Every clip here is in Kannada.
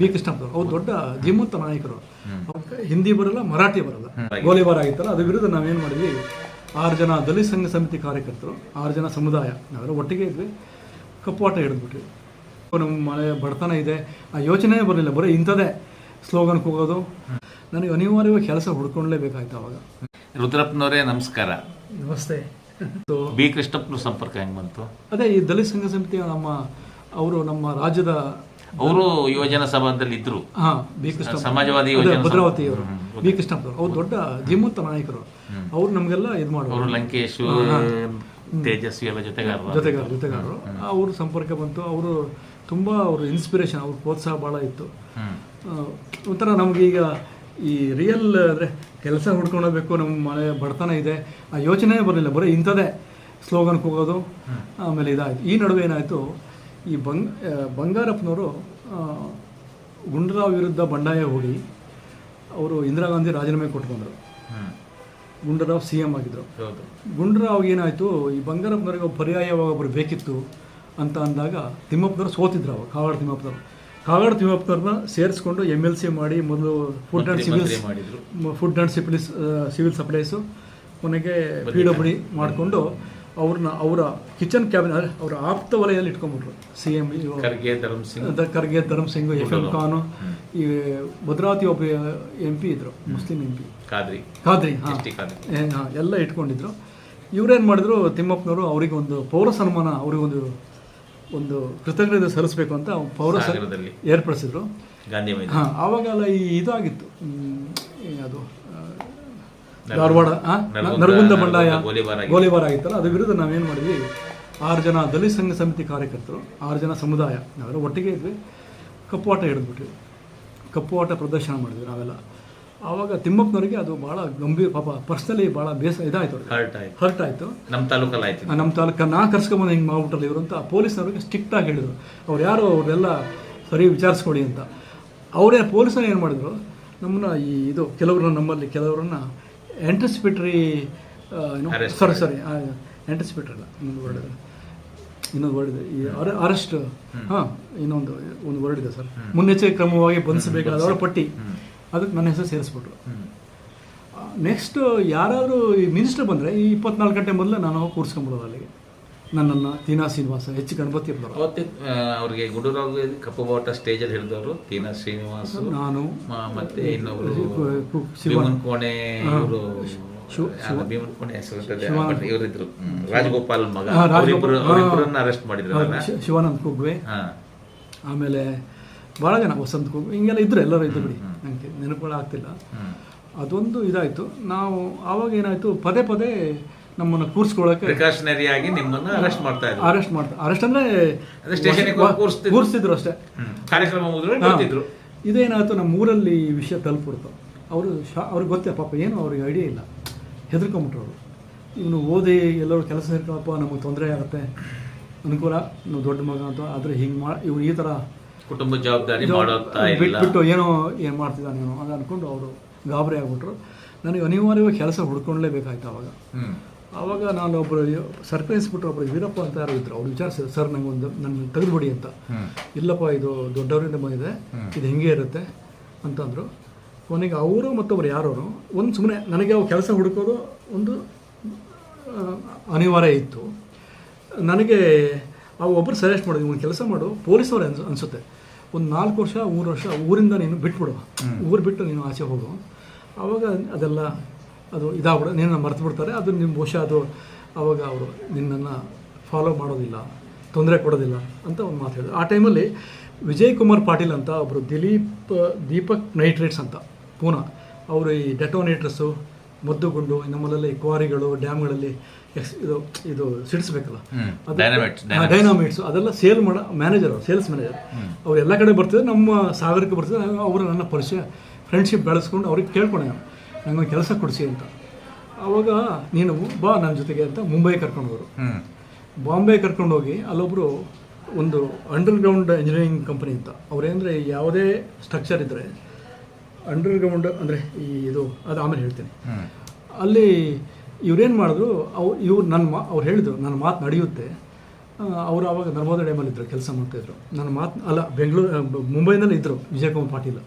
ಬಿ ಕೃಷ್ಣಪ್ಪ ಅವ್ರು ದೊಡ್ಡ ಧೀಮಂತ ನಾಯಕರು. ಅವ್ರಿಗೆ ಹಿಂದಿ ಬರಲ್ಲ ಮರಾಠಿ ಬರಲ್ಲ. ಗೋಲಿಬಾರ್ ಆಗಿತ್ತಲ್ಲ ಅದ್ರ ವಿರುದ್ಧ ನಾವೇನು ಮಾಡಿದ್ವಿ? ಆರು ಜನ ದಲಿತ ಸಂಘ ಸಮಿತಿ ಕಾರ್ಯಕರ್ತರು ಆರು ಜನ ಸಮುದಾಯ ನಾವೆಲ್ಲ ಒಟ್ಟಿಗೆ ಇದ್ವಿ. ಕಪ್ಪಾಟ ಹಿಡಿದ್ಬಿಟ್ವಿ. ನಮ್ಮ ಮನೆ ಬಡತನ ಇದೆ. ಆ ಯೋಚನೆ ಬರಲಿಲ್ಲ ಬರೀ ಇಂಥದೇ ಸ್ಲೋಗನ್ಗೆ ಹೋಗೋದು ನನಗೆ ಅನಿವಾರ್ಯವಾಗಿ ಕೆಲಸ ಹುಡ್ಕೊಳ್ಳೇಬೇಕಾಯ್ತು ಅವಾಗ. ರುದ್ರಪ್ಪನವರೇ ನಮಸ್ಕಾರ. ನಮಸ್ತೆ. ಬಿ ಕೃಷ್ಣಪ್ಪನ ಸಂಪರ್ಕ ಹೆಂಗೆ ಬಂತು? ಅದೇ ಈ ದಲಿತ ಸಂಘ ಸಮಿತಿ ನಮ್ಮ ಅವರು ನಮ್ಮ ರಾಜ್ಯದ ಅವರು ಯುವಜನ ಸಭಾದಲ್ಲಿ ಇದ್ರು. ಸಮಾಜವಾದಿ ಭದ್ರಾವತಿ ಅವರು. ಬಿ ಕೃಷ್ಣಪ್ಪ ಅವ್ರು. ದೊಡ್ಡ ಧೀಮಂತ ನಾಯಕರು ಅವ್ರು. ನಮಗೆಲ್ಲ ಇದು ಮಾಡೋರು. ಲಂಕೇಶ್ ತೇಜಸ್ವಿ ಎಲ್ಲ ಜೊತೆಗಾರರು. ಜೊತೆಗಾರ ಜೊತೆಗಾರರು. ಅವ್ರ ಸಂಪರ್ಕ ಬಂತು. ಅವರು ತುಂಬಾ ಅವರು ಇನ್ಸ್ಪಿರೇಷನ್ ಅವ್ರ ಪ್ರೋತ್ಸಾಹ ಬಹಳ ಇತ್ತು. ಒಂಥರ ನಮಗೀಗ ಈ ರಿಯಲ್ ಅಂದ್ರೆ ಕೆಲಸ ಹುಡ್ಕೊಂಡೋಗ್ಬೇಕು ನಮ್ಮ ಮನೆ ಬಡತನ ಇದೆ. ಆ ಯೋಚನೆ ಬರಲಿಲ್ಲ. ಬರೀ ಇಂಥದೇ ಸ್ಲೋಗನ್ಗೆ ಹೋಗೋದು ಆಮೇಲೆ ಇದಾಯ್ತು. ಈ ನಡುವೆ ಏನಾಯಿತು? ಈ ಬಂಗ್ ಬಂಗಾರಪ್ಪನವರು ಗುಂಡ್ರಾವ್ ವಿರುದ್ಧ ಬಂಡಾಯ ಹೋಗಿ ಅವರು ಇಂದಿರಾ ಗಾಂಧಿ ರಾಜೀನಾಮೆ ಕೊಟ್ಟು ಬಂದರು ಹ್ಮ್ ಸಿ ಎಂ ಆಗಿದ್ದರು ಗುಂಡ್ರಾವ್ ಏನಾಯಿತು ಈ ಬಂಗಾರಪ್ಪನವ್ರಿಗೆ ಒಬ್ಬ ಪರ್ಯಾಯವಾಗಿ ಒಬ್ಬರು ಬೇಕಿತ್ತು ಅಂತ ಅಂದಾಗ ತಿಮ್ಮಪ್ಪನವರು ಸೋತಿದ್ರು ಅವಾಗ ಕಾವಾಡ ತಿಮ್ಮಪ್ಪನವರು. ಕಾವಾಡ ತಿಮ್ಮಪ್ಪನವ್ರನ್ನ ಸೇರಿಸ್ಕೊಂಡು ಎಂ ಎಲ್ ಸಿ ಮಾಡಿ ಮೊದಲು ಫುಡ್ ಆ್ಯಂಡ್ ಸಿವಿಲ್ಸ್ ಮಾಡಿದ್ರು. Food and supplies civil supplies ಕೊನೆಗೆ ಪಿ ಡಬ್ಲ್ಯೂ ಮಾಡಿಕೊಂಡು ಅವ್ರನ್ನ ಅವರ ಕಿಚನ್ ಕ್ಯಾಬಿನ ಅವರ ಆಪ್ತ ವಲಯದಲ್ಲಿ ಇಟ್ಕೊಂಡ್ಬಿಟ್ರು. C M Kharge Dharam Singh. Kharge Dharam Singh F M Khan ಈ ಭದ್ರಾವತಿ ಒಬ್ಬ ಎಂ ಪಿ ಇದ್ರು Muslim M P Khadri. Khadri ಹಾಂ. ಎಲ್ಲ ಇಟ್ಕೊಂಡಿದ್ರು. ಇವ್ರೇನು ಮಾಡಿದ್ರು ತಿಮ್ಮಪ್ಪನವರು ಅವರಿಗೆ ಒಂದು ಪೌರ ಸನ್ಮಾನ ಅವರಿಗೊಂದು ಒಂದು ಕೃತಜ್ಞತೆ ಸಲ್ಲಿಸಬೇಕು ಅಂತ ಪೌರ ಏರ್ಪಡಿಸಿದ್ರು. ಹಾಂ ಆವಾಗೆಲ್ಲ ಈ ಇದಾಗಿತ್ತು. ಅದು ಧಾರವಾಡ ನರಗುಂದ- ಬಂಡಾಯ ಗೋಲಿಬಾರ್ ಆಗಿತ್ತು. ಗೋಲಿಬಾರ್ ಆಗಿತ್ತಲ್ಲ ಅದ್ರ ವಿರುದ್ಧ ನಾವೇನು ಮಾಡಿದ್ವಿ? ಆರು ಜನ ದಲಿತ ಸಂಘ ಸಮಿತಿ ಕಾರ್ಯಕರ್ತರು ಆರು ಜನ ಸಮುದಾಯ ನಾವೆಲ್ಲ ಒಟ್ಟಿಗೆ ಇದ್ವಿ ಕಪ್ಪಾಟ ಹಿಡಿದ್ಬಿಟ್ವಿ. ಕಪ್ಪುವಾಟ ಪ್ರದರ್ಶನ ಮಾಡಿದ್ವಿ ನಾವೆಲ್ಲ. ಆವಾಗ ತಿಮ್ಮಪ್ಪನವರಿಗೆ ಅದು ಭಾಳ ಗಂಭೀರ ಪಾಪ ಪರ್ಸ್ನಲಿ ಭಾಳ ಬೇಸ ಇದಾಯ್ತು ಅವ್ರಿಗೆ. ಹರ್ಟ್ ಆಯ್ತು. ಹರ್ಟ್ ಆಯಿತು. ನಮ್ಮ ತಾಲೂಕಲ್ಲಿ ಆಯ್ತು. ನಮ್ಮ ತಾಲೂಕ ನಾ ಕರ್ಸ್ಕೊಂಬಂದು ಹಿಂಗೆ ಮಾಡ್ಬಿಟ್ರಲ್ಲ ಇವರು ಅಂತ ಪೊಲೀಸ್ನವ್ರಿಗೆ ಸ್ಟ್ರಿಕ್ಟಾಗಿ ಹೇಳಿದರು. ಅವ್ರು ಯಾರು ಅವರೆಲ್ಲ ಸರಿ ವಿಚಾರಿಸ್ಕೊಡಿ ಅಂತ. ಅವರೇ ಪೊಲೀಸರು ಏನು ಮಾಡಿದ್ರು? ನಮ್ಮನ್ನ ಈ ಇದು ಕೆಲವ್ರನ್ನ ನಮ್ಮಲ್ಲಿ ಕೆಲವರನ್ನ Arrest ಸಾರಿ ಸಾರಿ ಆ್ಯಂಟಿಸಿಪೇಟ್ರಿ ಅಲ್ಲ ಇನ್ನೊಂದು ವರ್ಡ್ ಇದೆ ಇನ್ನೊಂದು ವರ್ಡ್ ಇದೆ. ಈ ಅರೆಸ್ಟ್ ಹಾಂ ಇನ್ನೊಂದು ಒಂದು ವರ್ಡ್ ಇದೆ ಸರ್. ಮುನ್ನೆಚ್ಚರಿಕೆ ಕ್ರಮವಾಗಿ ಬಂಧಿಸಬೇಕಾದವರ ಪಟ್ಟಿ. ಅದಕ್ಕೆ ನನ್ನ ಹೆಸರು ಸೇರಿಸ್ಬಿಟ್ರು. ನೆಕ್ಸ್ಟ್ ಯಾರಾದರೂ ಈ ಮಿನಿಸ್ಟರ್ ಬಂದರೆ ಈ ಇಪ್ಪತ್ನಾಲ್ಕು ಗಂಟೆ ಮೊದಲು ನಾನು ಕೂರಿಸ್ಕೊಂಬಿಡೋದು ಅಲ್ಲಿಗೆ. ನನ್ನನ್ನು ತೀನಾ ಶ್ರೀನಿವಾಸ ಹೆಚ್ಚು ಗಣಪತಿ ಇರ್ತಾರೆ ಅವತ್ತೆ ಅವರಿಗೆ ಗುಂಡೂರಾವ್ ಕಪ್ಪು ಬಾವುಟ ಸ್ಟೇಜಲ್ಲಿ ಹಿಡಿದವರು ತೀನಾ ಶ್ರೀನಿವಾಸ್ ನಾನು ಮತ್ತೆ ಇನ್ನೊಬ್ರು ಶಿವನ್ ಭೀಮನ್ ಕೋಣೆ ಇವರು ಭೀಮನ್ ಕೋಣೆ ಹೆಸರು ಇವರಿದ್ರು. ರಾಜಗೋಪಾಲ್ ಮಗ. ಅವರಿಬ್ಬರನ್ನ ಅರೆಸ್ಟ್ ಮಾಡಿದ್ರು ಶಿವಾನಂದ್ ಕುಗ್ವೆ. ಆಮೇಲೆ ಭಾಳ ಜನ ವಸಂತ ಕುಗ್ವೆ ಹಿಂಗೆಲ್ಲ ಇದ್ರು ಎಲ್ಲರೂ ಇದ್ರು ಬಿಡಿ. ನನಗೆ ನೆನಪುಗಳಾಗ್ತಿಲ್ಲ ಅದೊಂದು ಇದಾಯಿತು. ನಾವು ಆವಾಗ ಏನಾಯಿತು ಪದೇ ಪದೇ ನಮ್ಮನ್ನು ಕೂರಿಸ್ಕೊಳ್ಳೋಕೆ ಪ್ರಿಕಾಷನರಿ ಆಗಿ ನಿಮ್ಮನ್ನ ಅರೆಸ್ಟ್ ಮಾಡ್ತಾ ಇದ್ರು. ಅರೆಸ್ಟ್ ಮಾಡ್ತಾರೆ ಅರೆಸ್ಟ್ ಅಂದರೆ ಅದೇ ಸ್ಟೇಷನ್ಗೆ ಹೋಗಿ ಕೂರಿಸ್ತಿದ್ರು. ಅಷ್ಟೇ. ಕಾರ್ಯಕ್ರಮ ಮುಗಿದ್ರು ಬರ್ತಿದ್ರು. ಇದೇನಾಯ್ತು ನಮ್ಮ ಊರಲ್ಲಿ ಈ ವಿಷಯ ತಲುಪಿಡ್ತು ಅವರು ಶಾ ಅವ್ರಿಗೆ ಗೊತ್ತೇ ಪಾಪ ಏನು ಅವ್ರಿಗೆ ಐಡಿಯಾ ಇಲ್ಲ. ಹೆದರ್ಕೊಂಬಿಟ್ರು ಅವರು. ಇವನು ಓದಿ ಎಲ್ಲರೂ ಕೆಲಸ ಸೇರ್ಕೊಳಪ್ಪ ನಮಗೆ ತೊಂದರೆ ಆಗುತ್ತೆ. ಅನುಕೂಲ ನೀವು ದೊಡ್ಡ ಮಗ ಅಂತ ಆದರೆ ಹಿಂಗೆ ಮಾ ಇವನು ಈ ಥರ ಕುಟುಂಬ ಜವಾಬ್ದಾರಿ ಮಾಡೋತಾ ಬಿಟ್ಬಿಟ್ಟು ಏನೋ ಏನು ಮಾಡ್ತಿದ್ದಾನೆ ಏನೋ ಅಂತ ಅಂದ್ಕೊಂಡು ಅವರು ಗಾಬರಿ ಆಗಿಬಿಟ್ರು. ನನಗೆ ಅನಿವಾರ್ಯವಾಗಿ ಕೆಲಸ ಹುಡ್ಕೊಳ್ಳೇಬೇಕಾಯ್ತು ಅವಾಗ. ಆವಾಗ ನಾನು ಒಬ್ಬರು ಇನ್ಸ್ಪೆಕ್ಟರ್ ಒಬ್ಬರು ವೀರಪ್ಪ ಅಂತ ಯಾರು ಇದ್ರು. ಅವ್ರು ವಿಚಾರಿಸಿದ್ರು ಸರ್ ನಂಗೆ ಒಂದು ನನ್ನ ತೆಗೆದುಬಿಡಿ ಅಂತ. ಇಲ್ಲಪ್ಪ ಇದು ದೊಡ್ಡವರಿಂದ ಬಂದಿದೆ. ಇದು ಹೆಂಗೆ ಇರುತ್ತೆ. ಅಂತಂದರು ಕೊನೆಗೆ ಅವರು ಮತ್ತೊಬ್ರು ಯಾರೋರು ಒಂದು ಸುಮ್ಮನೆ ನನಗೆ ಅವ್ರು ಕೆಲಸ ಹುಡುಕೋದು ಒಂದು ಅನಿವಾರ್ಯ ಇತ್ತು. ನನಗೆ ಅವು ಒಬ್ಬರು ಸಜೆಸ್ಟ್ ಮಾಡಿದ್ವಿ ಒಂದು ಕೆಲಸ ಮಾಡು ಪೊಲೀಸವ್ರು ಅನ್ಸ್ ಅನಿಸುತ್ತೆ. ಒಂದು ನಾಲ್ಕು ವರ್ಷ ಮೂರು ವರ್ಷ ಊರಿಂದ ನೀನು ಬಿಟ್ಬಿಡು. ಊರು ಬಿಟ್ಟು ನೀನು ಆಚೆ ಹೋಗು. ಆವಾಗ ಅದೆಲ್ಲ ಅದು ಇದಾಗ್ಬಿಡ ನಿನ್ನ ಮರೆತು ಬಿಡ್ತಾರೆ ಅದು ನಿಮ್ಮ ಬಹುಶಃ ಅದು ಆವಾಗ ಅವರು ನಿನ್ನನ್ನು ಫಾಲೋ ಮಾಡೋದಿಲ್ಲ ತೊಂದರೆ ಕೊಡೋದಿಲ್ಲ ಅಂತ ಒಂದು ಮಾತು ಹೇಳಿದ್ರು ಆ ಟೈಮಲ್ಲಿ ವಿಜಯ್ ಕುಮಾರ್ ಪಾಟೀಲ್ ಅಂತ ಒಬ್ಬರು ದಿಲೀಪ್ ದೀಪಕ್ ನೈಟ್ರೇಟ್ಸ್ ಅಂತ ಪೂನಾ ಅವರು ಈ ಡೆಟೋನೇಟ್ರಸ್ಸು ಮದ್ದುಗುಂಡು ನಮ್ಮಲ್ಲಿ ಕ್ವಾರಿಗಳು ಡ್ಯಾಮ್ಗಳಲ್ಲಿ ಎಕ್ಸ್ ಇದು ಇದು ಸಿಡಿಸ್ಬೇಕಲ್ಲ ಡೈನಾಮಿಟ್ಸ್ ಅದೆಲ್ಲ ಸೇಲ್ ಮಾಡೋ ಮ್ಯಾನೇಜರ್ ಸೇಲ್ಸ್ ಮ್ಯಾನೇಜರ್ ಅವ್ರು ಎಲ್ಲ ಕಡೆ ಬರ್ತಿದ್ರು ನಮ್ಮ ಸಾಗರಕ್ಕೆ ಬರ್ತಿದ್ರು ಅವರು ನನ್ನ ಪರಿಚಯ ಫ್ರೆಂಡ್ಶಿಪ್ ಬೆಳೆಸ್ಕೊಂಡು ಅವ್ರಿಗೆ ಕೇಳ್ಕೊಂಡೆ ನಾನು ನನಗೊಂದು ಕೆಲಸ ಕೊಡಿಸಿ ಅಂತ. ಆವಾಗ ನೀನು ಬಾ ನನ್ನ ಜೊತೆಗೆ ಅಂತ ಮುಂಬೈ ಕರ್ಕೊಂಡು ಹೋರು ಹ್ಮ್. ಬಾಂಬೆ ಕರ್ಕೊಂಡು ಹೋಗಿ ಅಲ್ಲೊಬ್ಬರು ಒಂದು ಅಂಡರ್ಗ್ರೌಂಡ್ ಇಂಜಿನಿಯರಿಂಗ್ ಕಂಪನಿ ಅಂತ. ಅವ್ರೇಂದರೆ ಯಾವುದೇ ಸ್ಟ್ರಕ್ಚರ್ ಇದ್ದರೆ ಅಂಡರ್ಗ್ರೌಂಡ್ ಅಂದರೆ ಈ ಇದು ಅದು ಆಮೇಲೆ ಹೇಳ್ತೀನಿ. ಅಲ್ಲಿ ಇವ್ರೇನು ಮಾಡಿದ್ರು ಅವು ಇವ್ರು ನನ್ನ ಮಾ ಅವ್ರು ಹೇಳಿದ್ರು ನನ್ನ ಮಾತು ನಡೆಯುತ್ತೆ. ಅವರು ಆವಾಗ ನರ್ಮದಾ ಡ್ಯಾಮಲ್ಲಿ ಇದ್ದರು ಕೆಲಸ ಮಾಡ್ತಾಯಿದ್ರು ನನ್ನ ಮಾತು ಅಲ್ಲ ಬೆಂಗಳೂರು ಮುಂಬೈನಲ್ಲಿ ಇದ್ದರು ವಿಜಯಕುಮಾರ್ ಪಾಟೀಲ್.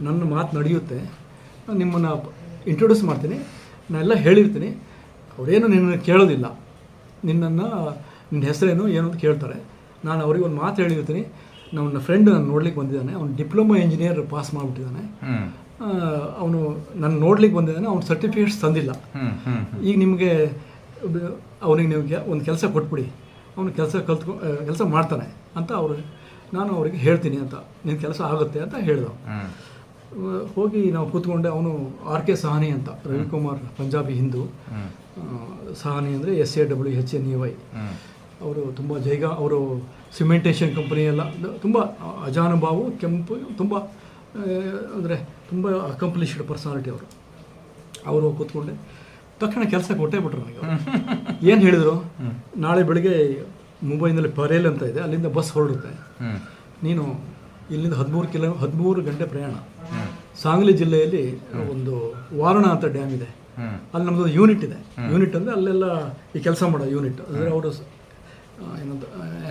ನನ್ನ ಮಾತು ನಡೆಯುತ್ತೆ. ನಿಮ್ಮನ್ನು ಇಂಟ್ರೊಡ್ಯೂಸ್ ಮಾಡ್ತೀನಿ. ನಾನೆಲ್ಲ ಹೇಳಿರ್ತೀನಿ. ಅವರೇನು ನಿನ್ನನ್ನು ಕೇಳೋದಿಲ್ಲ. ನಿನ್ನನ್ನು ನಿನ್ನ ಹೆಸರೇನು ಏನು ಅಂತ ಕೇಳ್ತಾರೆ. ನಾನು ಅವ್ರಿಗೆ ಒಂದು ಮಾತು ಹೇಳಿರ್ತೀನಿ. ನನ್ನ ಫ್ರೆಂಡ್ ನಾನು ನೋಡ್ಲಿಕ್ಕೆ ಬಂದಿದ್ದಾನೆ. ಅವ್ನು ಡಿಪ್ಲೊಮಾ ಇಂಜಿನಿಯರ್ ಪಾಸ್ ಮಾಡಿಬಿಟ್ಟಿದ್ದಾನೆ. ಅವನು ನನ್ನ ನೋಡ್ಲಿಕ್ಕೆ ಬಂದಿದ್ದಾನೆ. ಅವ್ನು ಸರ್ಟಿಫಿಕೇಟ್ಸ್ ತಂದಿಲ್ಲ. ಈಗ ನಿಮಗೆ ಅವನಿಗೆ ನೀವು ಒಂದು ಕೆಲಸ ಕೊಟ್ಬಿಡಿ. ಅವನು ಕೆಲಸ ಕಲ್ತ್ಕೊ ಕೆಲಸ ಮಾಡ್ತಾನೆ ಅಂತ ಅವರು ನಾನು ಅವರಿಗೆ ಹೇಳ್ತೀನಿ ಅಂತ. ನಿನ್ನ ಕೆಲಸ ಆಗುತ್ತೆ ಅಂತ ಹೇಳ್ದ ಹ್ಮ್. ಅಹ್, ಹೋಗಿ ನಾವು ಕೂತ್ಕೊಂಡೆ ಅವನು ಆರ್ ಕೆ ಸಹಾನಿ ಅಂತ ರವಿಕುಮಾರ್ ಪಂಜಾಬಿ ಹಿಂದೂ. ಸಹನಿ ಅಂದರೆ S A W H N E Y. ಅವರು ತುಂಬ ಜೈಗ ಅವರು ಸಿಮೆಂಟೇಷನ್ ಕಂಪನಿ ಎಲ್ಲ ತುಂಬ ಅಜಾನುಭಾವು ಕೆಂಪು ತುಂಬ ಅಂದರೆ ತುಂಬ ಅಕಂಪ್ಲಿಷ್ಡ್ ಪರ್ಸನಾಲಿಟಿ ಅವರು. ಅವರು ಕೂತ್ಕೊಂಡೆ. ತಕ್ಷಣ ಕೆಲಸ ಕೊಟ್ಟೇ ಬಿಟ್ರು ನನಗೆ ಏನು ಹೇಳಿದರು? ನಾಳೆ ಬೆಳಿಗ್ಗೆ ಮುಂಬೈನಲ್ಲಿ ಪರೇಲ್ ಅಂತ ಇದೆ ಅಲ್ಲಿಂದ ಬಸ್ ಹೊರಡುತ್ತೆ. ನೀನು ಇಲ್ಲಿಂದ ಹದಿಮೂರು ಕಿಲೋ ಹದಿಮೂರು ಗಂಟೆ ಪ್ರಯಾಣ. ಸಾಂಗ್ಲಿ ಜಿಲ್ಲೆಯಲ್ಲಿ ಒಂದು ವಾರಣ ಅಂತ ಡ್ಯಾಮ್ ಇದೆ. ಅಲ್ಲಿ ನಮ್ಮದು ಯೂನಿಟ್ ಇದೆ. ಯೂನಿಟ್ ಅಂದರೆ ಅಲ್ಲೆಲ್ಲ ಈ ಕೆಲಸ ಮಾಡೋ ಯೂನಿಟ್. ಅಂದರೆ ಅವರು ಏನಂತ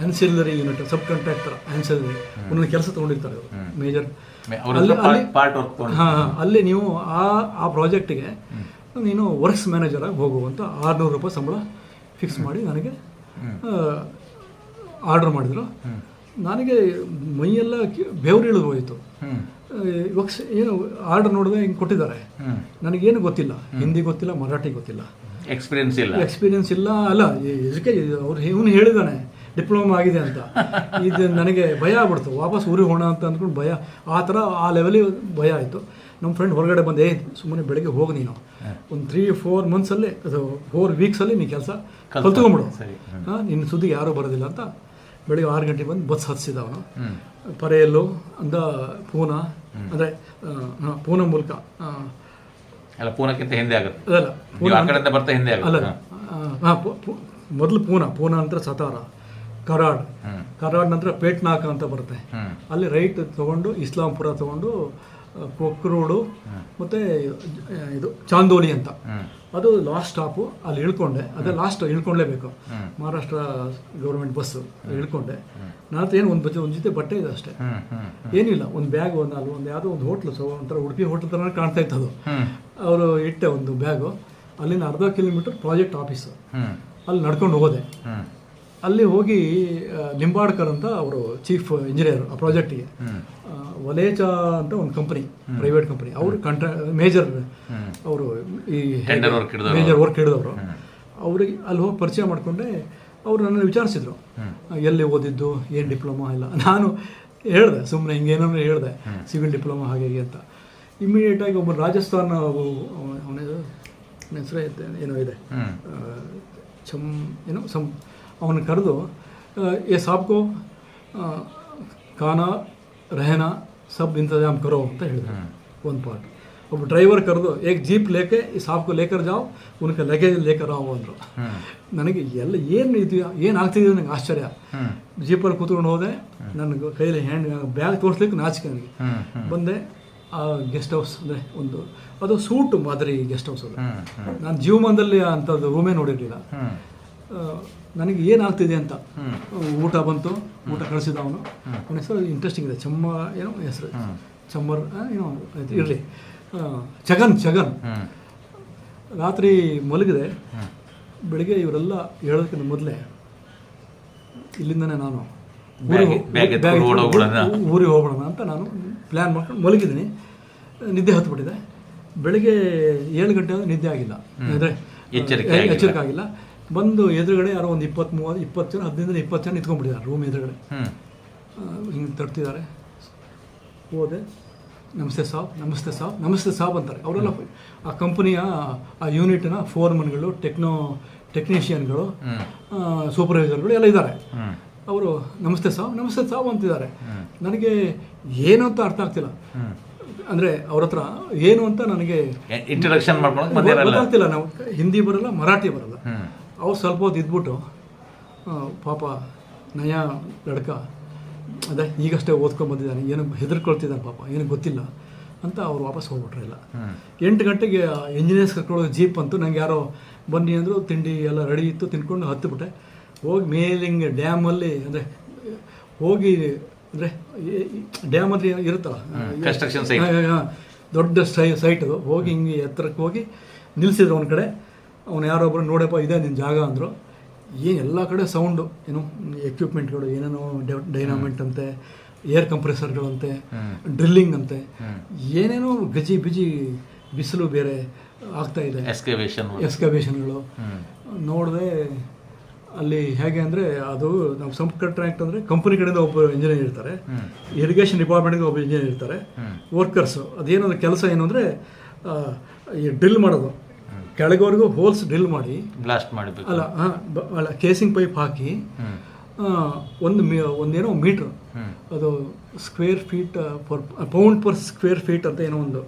ancillary unit sub contractor ancillary ಒಂದೊಂದು ಕೆಲಸ ತೊಗೊಂಡಿರ್ತಾರೆ ಅವರು. ಮೇಜರ್ ಹಾಂ ಅಲ್ಲಿ ನೀವು ಆ ಆ ಪ್ರಾಜೆಕ್ಟಿಗೆ ನೀನು ವರ್ಕ್ಸ್ ಮ್ಯಾನೇಜರ್ ಆಗಿ ಅಂತ ಆರುನೂರು ರೂಪಾಯಿ ಸಂಬಳ ಫಿಕ್ಸ್ ಮಾಡಿ ನನಗೆ ಆರ್ಡರ್ ಮಾಡಿದರು. ನನಗೆ ಮೈಯೆಲ್ಲ ಬೆವರು ಇಳಿದು ಹೋಯಿತು. ಇವಾಗ ಏನು ಆರ್ಡರ್ ನೋಡಿದ್ರೆ ಹಿಂಗೆ ಕೊಟ್ಟಿದ್ದಾರೆ. ನನಗೇನು ಗೊತ್ತಿಲ್ಲ. ಹಿಂದಿ ಗೊತ್ತಿಲ್ಲ ಮರಾಠಿ ಗೊತ್ತಿಲ್ಲ. ಎಕ್ಸ್ಪೀರಿಯನ್ಸ್ ಇಲ್ಲ. ಎಕ್ಸ್ಪೀರಿಯನ್ಸ್ ಇಲ್ಲ. ಅಲ್ಲ ಎಜುಕೇ ಅವ್ರು ಇವನು ಹೇಳಿದಾನೆ ಡಿಪ್ಲೊಮಾ ಆಗಿದೆ ಅಂತ. ಇದು ನನಗೆ ಭಯ ಆಗ್ಬಿಡ್ತು. ವಾಪಸ್ ಊರಿಗೆ ಹೋಣ ಅಂತ ಅಂದ್ಕೊಂಡು ಭಯ. ಆ ಥರ ಆ ಲೆವೆಲಿಗೆ ಭಯ ಆಯಿತು. ನಮ್ಮ ಫ್ರೆಂಡ್ ಹೊರಗಡೆ ಬಂದು ಏ ಸುಮ್ಮನೆ ಬೆಳಗ್ಗೆ ಹೋಗಿ ನೀನು. ಒಂದು ತ್ರೀ ಫೋರ್ ಮಂತ್ಸಲ್ಲಿ ಅದು ಫೋರ್ ವೀಕ್ಸಲ್ಲಿ ನೀನು ಕೆಲಸ ಕಲ್ತ್ಕೊಂಬಿಡು ನಿನ್ನ ಸುದ್ದಿಗೆ ಯಾರೂ ಬರೋದಿಲ್ಲ ಅಂತ ಬೆಳಿಗ್ಗೆ ಆರು ಗಂಟೆಗೆ ಬಂದು ಬಸ್ ಹತ್ತಿಸಿದ ಅವನು. ಪರೆಯಲ್ಲು ಪರೇಲು ಅಂದ ಪೂನಾ ಅಂದರೆ ಪೂನಾ ಮೂಲಕ ಅಲ್ಲ ಪೂನಕ್ಕಿಂತ ಹಿಂದೆ ಆಗುತ್ತೆ. ಅದಲ್ಲ ಪೂನಾ ಬರ್ತಾ ಹಿಂದೆ ಅಲ್ಲ ಹಾಂ. ಮೊದಲು ಪೂನಾ ಪೂನಾ ನಂತರ ಸತಾರ ಕರಾಡ್. ಕರಾಡ್ ನಂತರ ಪೇಟ್ನಾಕ ಅಂತ ಬರುತ್ತೆ. ಅಲ್ಲಿ ರೈಟ್ ತೊಗೊಂಡು ಇಸ್ಲಾಂಪುರ ತೊಗೊಂಡು ಕೊಕ್ರೋಡು ಮತ್ತು ಇದು ಚಾಂದೋಲಿ ಅಂತ. ಅದು ಲಾಸ್ಟ್ ಸ್ಟಾಪು ಅಲ್ಲಿ ಇಳ್ಕೊಂಡೆ. ಅದೇ ಲಾಸ್ಟ್ ಇಳ್ಕೊಂಡ್ಲೇಬೇಕು. ಮಹಾರಾಷ್ಟ್ರ ಗೌರ್ಮೆಂಟ್ ಬಸ್ಸು ಇಳ್ಕೊಂಡೆ. ನನ್ನ ಹತ್ರ ಏನು ಒಂದು ಬಜೆ ಒಂದು ಜೊತೆ ಬಟ್ಟೆ ಇದೆ ಅಷ್ಟೇ. ಏನಿಲ್ಲ ಒಂದು ಬ್ಯಾಗ್ ಒಂದು ಅಲ್ಲಿ ಒಂದು ಯಾವುದೋ ಒಂದು ಹೋಟ್ಲು ಸೊ ಒಂಥರ ಉಡುಪಿ ಹೋಟ್ಲ್ ಥರ ಕಾಣ್ತಾ ಇತ್ತು ಅದು. ಅವರು ಇಟ್ಟೆ ಒಂದು ಬ್ಯಾಗು ಅಲ್ಲಿಂದ ಅರ್ಧ ಕಿಲೋಮೀಟರ್ ಪ್ರಾಜೆಕ್ಟ್ ಆಫೀಸು ಅಲ್ಲಿ ನಡ್ಕೊಂಡು ಹೋದೆ. ಅಲ್ಲಿ ಹೋಗಿ ನಿಂಬಾಡ್ಕರ್ ಅಂತ ಅವರು ಚೀಫ್ ಇಂಜಿನಿಯರ್ ಆ ಪ್ರಾಜೆಕ್ಟಿಗೆ ವಲೇಚ ಅಂತ ಒಂದು ಕಂಪನಿ ಪ್ರೈವೇಟ್ ಕಂಪನಿ ಅವರು ಕಂಟ್ರಾ ಮೇಜರ್ ಅವರು ಈ. ಮೇಜರ್ ವರ್ಕ್ ಹಿಡಿದವರು. ಅವ್ರಿಗೆ ಅಲ್ಲಿ ಹೋಗಿ ಪರಿಚಯ ಮಾಡಿಕೊಂಡೆ ಅವರು ನನ್ನನ್ನು ವಿಚಾರಿಸಿದ್ರು. ಎಲ್ಲಿ ಓದಿದ್ದು ಏನು ಡಿಪ್ಲೊಮಾ ಇಲ್ಲ. ನಾನು ಹೇಳಿದೆ ಸುಮ್ಮನೆ ಹಿಂಗೇನಾದ್ರು ಹೇಳಿದೆ ಸಿವಿಲ್ ಡಿಪ್ಲೊಮಾ ಹಾಗೆ ಹೀಗೆ ಅಂತ. ಇಮಿಡಿಯೇಟಾಗಿ ಒಬ್ಬ ರಾಜಸ್ಥಾನ ಅವನ ಹೆಸರೇ ಏನೋ ಇದೆ. ಚಮ್ ಏನೋ ಸಮ್ ಅವನ ಕರೆದು ಎ ಸಾಬ್ಕೋ ಖಾನಾ ರಹನಾ ಸಬ್ ಇಂತಜಾಮ್ ಕರೋ ಅಂತ ಹೇಳಿದ್ರು. ಒಂದು ಪಾರ್ಟ್ ಒಬ್ಬ ಡ್ರೈವರ್ ಕರೆದು ಏಕ್ ಜೀಪ್ ಲೇಕೆ ಈ ಸಾಬ್ಕು ಲೇಕರ್ ಜಾವ್ ಉನಕ ಲಗೇಜ್ ಲೇಕರ್ ಆವು ಅಂದರು. ನನಗೆ ಎಲ್ಲ ಏನು ಇದು ಏನು ಆಗ್ತಿದೆ ನನಗೆ ಆಶ್ಚರ್ಯ. ಜೀಪಲ್ಲಿ ಕೂತ್ಕೊಂಡು ಹೋದೆ ನನ್ನ ಕೈಯಲ್ಲಿ ಹ್ಯಾಂಡ್ ಬ್ಯಾಗ್ ತೋರಿಸ್ಲಿಕ್ಕೆ ನಾಚಿಕೆ ನನಗೆ. ಬಂದೆ ಆ ಗೆಸ್ಟ್ ಹೌಸ್ ಅಂದರೆ ಒಂದು ಅದು ಸೂಟ್ ಮಾದರಿ ಗೆಸ್ಟ್ ಹೌಸ್ ಅದು. ನಾನು ಜೀವಮಾನದಲ್ಲಿ ಅಂಥದ್ದು ರೂಮೇ ನೋಡಿರಲಿಲ್ಲ. ನನಗೆ ಏನಾಗ್ತಿದೆ ಅಂತ. ಊಟ ಬಂತು ಊಟ ಕಳಿಸಿದ ಅವನು. ಅವನ ಹೆಸರು ಇಂಟ್ರೆಸ್ಟಿಂಗ್ ಇದೆ. ಚಮ್ಮ ಏನೋ ಹೆಸರು. ಚಮ್ಮರ್ ಏನೋ ಇರಲಿ. ಚಗನ್ ಚಗನ್ ರಾತ್ರಿ ಮಲಗಿದೆ ಬೆಳಿಗ್ಗೆ ಇವರೆಲ್ಲ ಹೇಳೋದಕ್ಕಿಂತ ಮೊದಲೇ ಇಲ್ಲಿಂದನೇ ನಾನು. ಊರಿಗೆ ಹೋಗೋಣ ಅಂತ ನಾನು ಪ್ಲ್ಯಾನ್ ಮಾಡ್ಕೊಂಡು ಮಲಗಿದ್ದೀನಿ. ನಿದ್ದೆ ಹತ್ಬಿಟ್ಟಿದೆ. ಬೆಳಿಗ್ಗೆ ಏಳು ಗಂಟೆ ನಿದ್ದೆ ಆಗಿಲ್ಲ. ಅಂದರೆ ಎಚ್ಚರಿಕೆ ಆಗಿಲ್ಲ. ಬಂದು ಎದುರುಗಡೆ ಯಾರೋ ಒಂದು ಇಪ್ಪತ್ತು ಮೂವತ್ತು ಇಪ್ಪತ್ತು ಜನ ಹದಿನೈದರಿಂದ ಇಪ್ಪತ್ತು ಜನ ನಿಂತ್ಕೊಂಡ್ಬಿಟ್ಟಿದ್ದಾರೆ ರೂಮ್ ಎದುರುಗಡೆ. ಹಿಂಗೆ ತರ್ತಿದ್ದಾರೆ ಹೋದೆ. ನಮಸ್ತೆ ಸಾಬ್ ನಮಸ್ತೆ ಸಾಬ್ ನಮಸ್ತೆ ಸಾಬ್ ಅಂತಾರೆ. ಅವರೆಲ್ಲ ಆ ಕಂಪನಿಯ ಆ ಯೂನಿಟ್ನ ಫೋರ್ಮನ್ಗಳು ಟೆಕ್ನೋ ಟೆಕ್ನಿಷಿಯನ್ಗಳು ಸೂಪರ್ವೈಸರ್ಗಳು ಎಲ್ಲ ಇದ್ದಾರೆ. ಅವರು ನಮಸ್ತೆ ಸಾಬ್ ನಮಸ್ತೆ ಸಾಬ್ ಅಂತಿದ್ದಾರೆ. ನನಗೆ ಏನು ಅಂತ ಅರ್ಥ ಆಗ್ತಿಲ್ಲ. ಅಂದರೆ ಅವ್ರ ಹತ್ರ ಏನು ಅಂತ ನನಗೆ ಇಂಟ್ರಡಕ್ಷನ್ ಮಾಡ್ಕೊಂಡು ಗೊತ್ತಾಗ್ತಿಲ್ಲ ನಾವು. ಹಿಂದಿ ಬರಲ್ಲ ಮರಾಠಿ ಬರಲ್ಲ. ಅವ್ರು ಸ್ವಲ್ಪ ಹೊತ್ತು ಇದ್ಬಿಟ್ಟು ಪಾಪ ನಯ ಲಡ್ಕ ಅದೇ ಈಗಷ್ಟೇ ಓದ್ಕೊಂಡು ಬಂದಿದ್ದಾನೆ. ಏನು ಹೆದರ್ಕೊಳ್ತಿದ್ದಾನೆ ಪಾಪ ಏನು ಗೊತ್ತಿಲ್ಲ ಅಂತ ಅವ್ರು ವಾಪಸ್ ಹೋಗ್ಬಿಟ್ರೆ ಇಲ್ಲ ಎಂಟು ಗಂಟೆಗೆ ಇಂಜಿನಿಯರ್ಸ್ ಕರ್ಕೊಳ್ಳೋ ಜೀಪ್ ಅಂತೂ ನಂಗೆ ಯಾರೋ ಬನ್ನಿ ಅಂದರು ತಿಂಡಿ ಎಲ್ಲ ರೆಡಿ ಇತ್ತು ತಿನ್ಕೊಂಡು ಹತ್ತುಬಿಟ್ಟೆ ಹೋಗಿ ಮೇಲಿಂಗ್ ಡ್ಯಾಮಲ್ಲಿ ಅಂದರೆ ಹೋಗಿ ಅಂದರೆ ಡ್ಯಾಮಲ್ಲಿ ಇರುತ್ತಲ್ಲ ಕನ್ಸ್ಟ್ರಕ್ಷನ್ ದೊಡ್ಡ ಸೈ ಸೈಟ್ ಅದು. ಹೋಗಿ ಹಿಂಗೆ ಎತ್ತರಕ್ಕೆ ಹೋಗಿ ನಿಲ್ಲಿಸಿದ್ರು ಒಂದು ಕಡೆ. ಅವನು ಯಾರೊಬ್ಬರು ನೋಡಪ್ಪ ಇದೆ ನಿನ್ನ ಜಾಗ ಅಂದರು. ಏನು ಎಲ್ಲ ಕಡೆ ಸೌಂಡು ಏನು ಎಕ್ವಿಪ್ಮೆಂಟ್ಗಳು ಏನೇನೋ ಡೈನಾಮೆಂಟ್ ಅಂತೆ ಏರ್ ಕಂಪ್ರೆಸರ್ಗಳಂತೆ ಡ್ರಿಲ್ಲಿಂಗ್ ಅಂತೆ ಏನೇನೋ ಗಜಿ ಬಿಜಿ ಬಿಸಿಲು ಬೇರೆ ಆಗ್ತಾ ಇದೆ. ಎಸ್ಕವೇಷನ್ ಎಸ್ಕವೇಷನ್ಗಳು ನೋಡಿದೆ ಅಲ್ಲಿ ಹೇಗೆ ಅಂದರೆ ಅದು ನಮ್ಮ ಸಬ್ ಕಾಂಟ್ರಾಕ್ಟ್ ಅಂದರೆ ಕಂಪನಿ ಕಡೆಯಿಂದ ಒಬ್ಬ ಇಂಜಿನಿಯರ್ ಇರ್ತಾರೆ. ಇರಿಗೇಷನ್ ಡಿಪಾರ್ಟ್ಮೆಂಟ್ಗೆ ಒಬ್ಬ ಇಂಜಿನಿಯರ್ ಇರ್ತಾರೆ. ವರ್ಕರ್ಸು ಅದೇನಂದ್ರೆ ಕೆಲಸ ಏನು ಅಂದರೆ ಈ ಡ್ರಿಲ್ ಮಾಡೋದು. ಕೆಳಗವರೆಗೂ ಹೋಲ್ಸ್ ಡ್ರಿಲ್ ಮಾಡಿ. ಬ್ಲಾಸ್ಟ್ ಮಾಡಬೇಕು ಅಲ್ಲ ಹಾಂ ಅಲ್ಲ ಕೇಸಿಂಗ್ ಪೈಪ್ ಹಾಕಿ ಆ, ಒಂದು ಮೀ ಒಂದೇನೋ ಮೀಟ್ರ್. ಅದು square feet per pound per square feet ಅಂತ ಏನೋ ಒಂದು.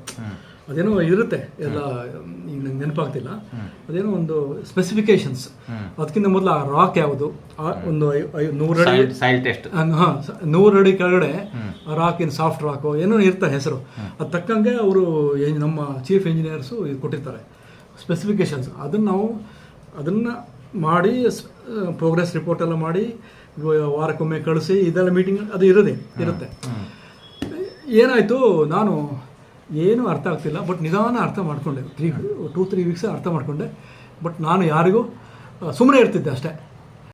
ಅದೇನೋ ಇರುತ್ತೆ ಎಲ್ಲ ಈಗ ನಂಗೆ ನೆನಪಾಗ್ತಿಲ್ಲ. ಅದೇನೋ ಒಂದು ಸ್ಪೆಸಿಫಿಕೇಶನ್ಸ್ ಅದಕ್ಕಿಂತ ಮೊದಲು ಆ ರಾಕ್ ಯಾವುದು? ಒಂದು ಐ- ಐ- ನೂರು ಅಡಿ ಕೆಳಗಡೆ ಟೆಸ್ಟ್ ಹಾಂ ಅಡಿ ಕೆಳಗಡೆ ರಾಕ್ ಏನು ಸಾಫ್ಟ್ ರಾಕು ಏನೋ ಇರ್ತಾರೆ ಹೆಸರು. ಅದು ತಕ್ಕಂಗೆ ಅವರು ನಮ್ಮ ಚೀಫ್ ಇಂಜಿನಿಯರ್ಸು ಇದು ಕೊಟ್ಟಿರ್ತಾರೆ. ಸ್ಪೆಸಿಫಿಕೇಶನ್ಸ್ ಅದನ್ನು ನಾವು ಅದನ್ನು ಮಾಡಿ ಪ್ರೋಗ್ರೆಸ್ ರಿಪೋರ್ಟ್ ಎಲ್ಲ ಮಾಡಿ ವಾರಕ್ಕೊಮ್ಮೆ ಕಳಿಸಿ, ಇದೆಲ್ಲ ಮೀಟಿಂಗ್ ಅದು ಇರೋದೇ, ಇರುತ್ತೆ. ಏನಾಯಿತು, ನಾನು ಏನೂ ಅರ್ಥ ಆಗ್ತಿಲ್ಲ ಬಟ್ ನಿಧಾನ ಅರ್ಥ ಮಾಡಿಕೊಂಡೆ. ತ್ರೀ ಟೂ ತ್ರೀ ವೀಕ್ಸ್ ಅರ್ಥ ಮಾಡಿಕೊಂಡೆ. ಬಟ್ ನಾನು ಯಾರಿಗೂ ಸುಮ್ಮನೆ ಇರ್ತಿದ್ದೆ ಅಷ್ಟೇ.